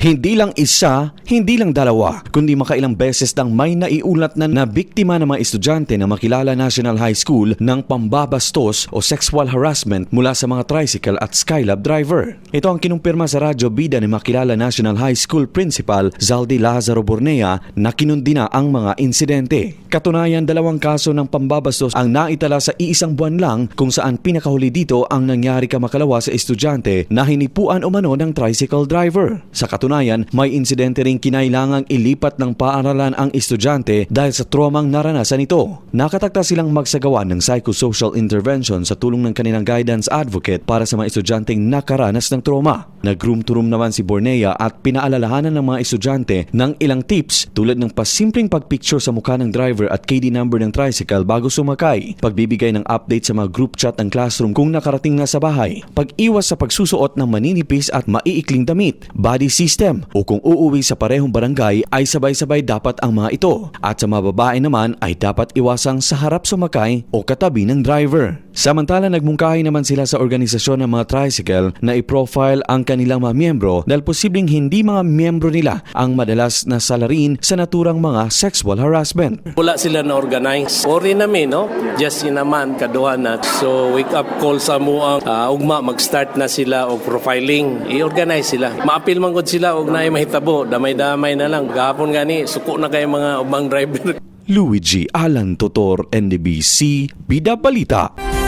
Hindi lang isa, hindi lang dalawa, kundi makailang beses nang may naiulat na na biktima ng mga estudyante na makilala National High School ng pambabastos o sexual harassment mula sa mga tricycle at Skylab driver. Ito ang kinumpirma sa radyo bida ni makilala National High School Principal Zaldi Lazaro Bornea na kinundi na ang mga insidente. Katunayan, dalawang kaso ng pambabastos ang naitala sa iisang buwan lang kung saan pinakahuli dito ang nangyari kamakalawa sa estudyante na hinipuan umano ng tricycle driver. Sa katunayan, may insidente ring kinailangang ilipat ng paaralan ang estudyante dahil sa tromang naranasan ito. Nakatakta silang magsagawa ng psychosocial intervention sa tulong ng kanilang guidance advocate para sa mga estudyanteng nakaranas ng trauma. Room naman si Bornea at pinaalalahanan ng mga estudyante ng ilang tips tulad ng pasimpleng pagpicture sa mukha ng driver at KD number ng tricycle bago sumakay, pagbibigay ng update sa mga group chat ng classroom kung nakarating na sa bahay, pag-iwas sa pagsusuot ng maninipis at maiikling damit, body system o kung uuwi sa parehong barangay ay sabay-sabay dapat ang mga ito at sa mga babae naman ay dapat iwasang sa harap sumakay o katabi ng driver. Samantala nagmungkahi naman sila sa organisasyon ng mga tricycle na i-profile ang kanilang mga miyembro dahil posibleng hindi mga miyembro nila ang madalas na salarin sa naturang mga sexual harassment. Wala sila na organize. Ori namin, no? Just in naman, kaduha na. So, wake up call sa mo ang ah, ugma, mag-start na sila og profiling. I-organize sila. Maapil man gud og naay mahitabo. Damay-damay na lang. Gahapon gani, suko na kay mga ubang driver. Luigi Alan Totor, NDBC, Bida Balita.